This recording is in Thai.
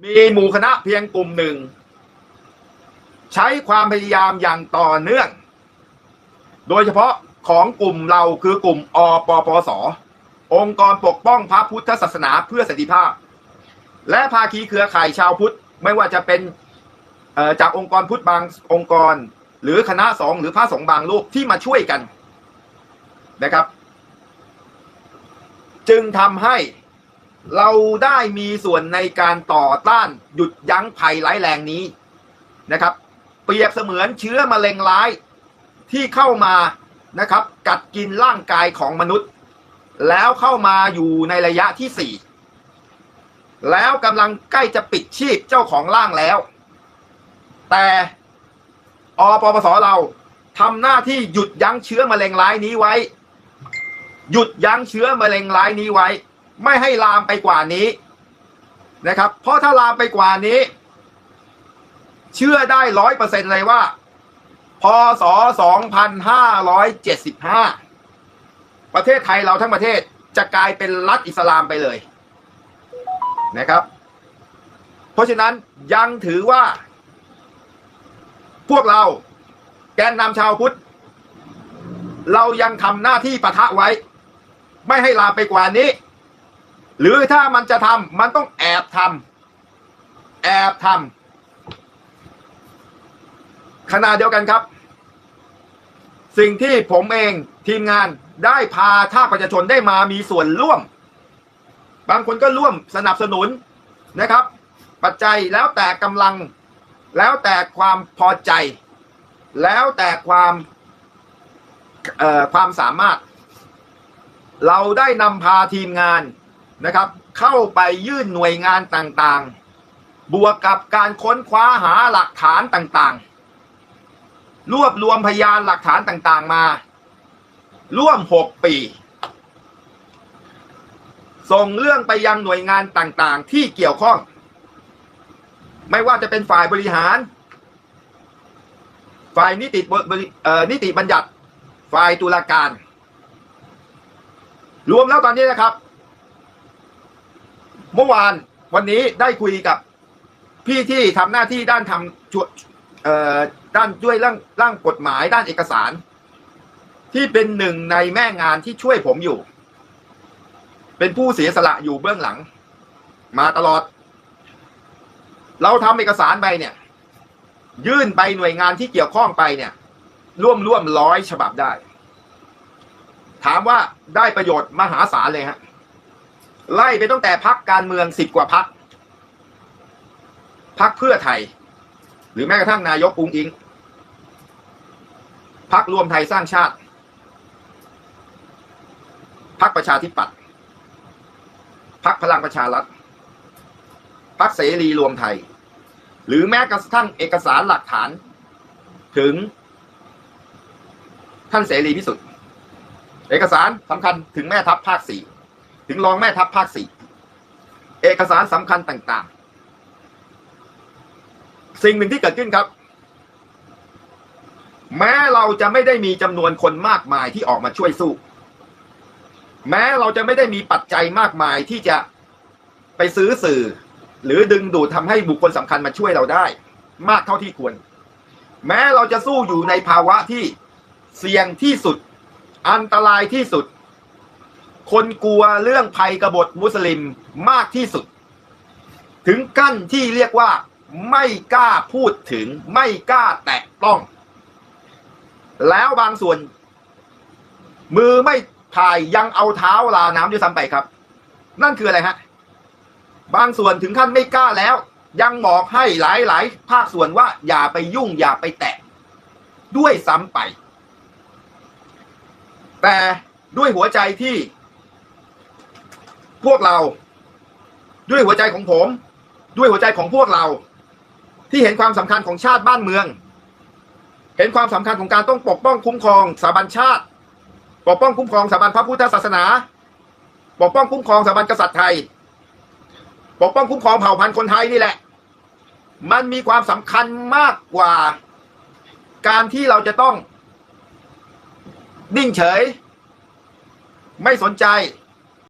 มีหมู่คณะเพียงกลุ่มหนึ่ง ใช้ความพยายามอย่างต่อเนื่อง โดยเฉพาะของกลุ่มเราคือกลุ่มอปปส องค์กรปกป้องพระพุทธศาสนาเพื่อสันติภาพ และภาคีเครือข่ายชาวพุทธไม่ว่าจะเป็นจากองค์กรพุทธบางองค์กร หรือคณะสองหรือพระสงฆ์บางรูปที่มาช่วยกันนะครับ จึงทำให้ เราได้มีส่วนในการต่อต้านหยุดยั้งภัยร้ายแรงนี้นะครับ เปรียบเสมือนเชื้อมะเร็งร้ายที่เข้ามานะครับ กัดกินร่างกายของมนุษย์ แล้วเข้ามาอยู่ในระยะที่สี่แล้วกำลังใกล้จะปิดชีพเจ้าของร่างแล้ว แต่อปปสเราทำหน้าที่หยุดยั้งเชื้อมะเร็งร้ายนี้ไว้ หยุดยั้งเชื้อมะเร็งร้ายนี้ไว้ ไม่ให้ลามไปกว่านี้นะครับ เพราะถ้าลามไปกว่านี้ เชื่อได้ร้อยเปอร์เซ็นเลยว่า พศสองพันห้าร้อยเจ็ดสิบห้าประเทศไทยเราทั้งประเทศจะกลายเป็นรัฐอิสลามไปเลยนะครับ เพราะฉะนั้นยังถือว่า พวกเราแกนนำชาวพุทธ เรายังทำหน้าที่ปะทะไว้ ไม่ให้ลามไปกว่านี้ หรือถ้ามันจะทำมันต้องแอบทำแอบทำขณะเดียวกันครับ สิ่งที่ผมเองทีมงานได้พาท่าประชาชนได้มามีส่วนร่วม บางคนก็ร่วมสนับสนุนนะครับ ปัจจัยแล้วแต่กำลัง แล้วแต่ความพอใจ แล้วแต่ความความสามารถ เราได้นำพาทีมงาน นะครับ เข้าไปยื่นหน่วยงานต่างๆ บวกกับการค้นคว้าหาหลักฐานต่างๆ รวบรวมพยานหลักฐานต่างๆมา ร่วม 6 ปี ส่งเรื่องไปยังหน่วยงานต่างๆ ที่เกี่ยวข้อง ไม่ว่าจะเป็นฝ่ายบริหาร ฝ่ายนิติบริเอ่อนิติบัญญัติ ฝ่ายตุลาการ รวมแล้วตอนนี้นะครับ เมื่อวานวันนี้ได้คุยกับพี่ที่ทำหน้าที่ด้านทำช่วยเอ่อด้านด้วยร่างร่างกฎหมายด้านเอกสาร ที่เป็นหนึ่งในแม่งานที่ช่วยผมอยู่ เป็นผู้เสียสละอยู่เบื้องหลัง มาตลอด เราทำเอกสารไปเนี่ย ยื่นไปหน่วยงานที่เกี่ยวข้องไปเนี่ย ร่วมร่วมร้อยฉบับได้ ถามว่าได้ประโยชน์มหาศาลเลยฮะ ไล่ไปตั้งแต่พักการเมืองสิบกว่าพักพักเพื่อไทย หรือแม้กระทั่งนายกปุงอิงพักรวมไทยสร้างชาติพักประชาธิปัตย์พักพลังประชารัฐพักเสรีรวมไทย หรือแม้กระทั่งเอกสารหลักฐาน ถึง ท่านเสรีพิสุทธิ์เอกสารสำคัญถึงแม่ทัพภาคสี่ ถึงรองแม่ทัพภาคสี่เอกสารสำคัญต่างๆ สิ่งหนึ่งที่เกิดขึ้นครับ แม้เราจะไม่ได้มีจำนวนคนมากมายที่ออกมาช่วยสู้ แม้เราจะไม่ได้มีปัจจัยมากมายที่จะไปซื้อสื่อ หรือดึงดูดทำให้บุคคลสำคัญมาช่วยเราได้ มากเท่าที่ควร แม้เราจะสู้อยู่ในภาวะที่เสี่ยงที่สุด อันตรายที่สุด คนกลัวเรื่องภัยกบฏมุสลิมมากที่สุด ถึงกั้นที่เรียกว่าไม่กล้าพูดถึงไม่กล้าแตะต้อง แล้วบางส่วน มือไม่พายยังเอาเท้าลาน้ำด้วยซ้ำไปครับ นั่นคืออะไรฮะ บางส่วนถึงขั้นไม่กล้าแล้ว ยังบอกให้หลายหลายๆภาคส่วนว่าอย่าไปยุ่งอย่าไปแตะ ด้วยซ้ำไป แต่ด้วยหัวใจที่ พวกเรา ด้วยหัวใจของผม ด้วยหัวใจของพวกเรา ที่เห็นความสำคัญของชาติบ้านเมือง เห็นความสำคัญของการต้องปกป้องคุ้มครองสถาบันชาติ ปกป้องคุ้มครองสถาบันพระพุทธศาสนา ปกป้องคุ้มครองสถาบันกษัตริย์ไทย ปกป้องคุ้มครองเผ่าพันธุ์คนไทยนี่แหละ มันมีความสำคัญมากกว่า การที่เราจะต้อง นิ่งเฉย ไม่สนใจ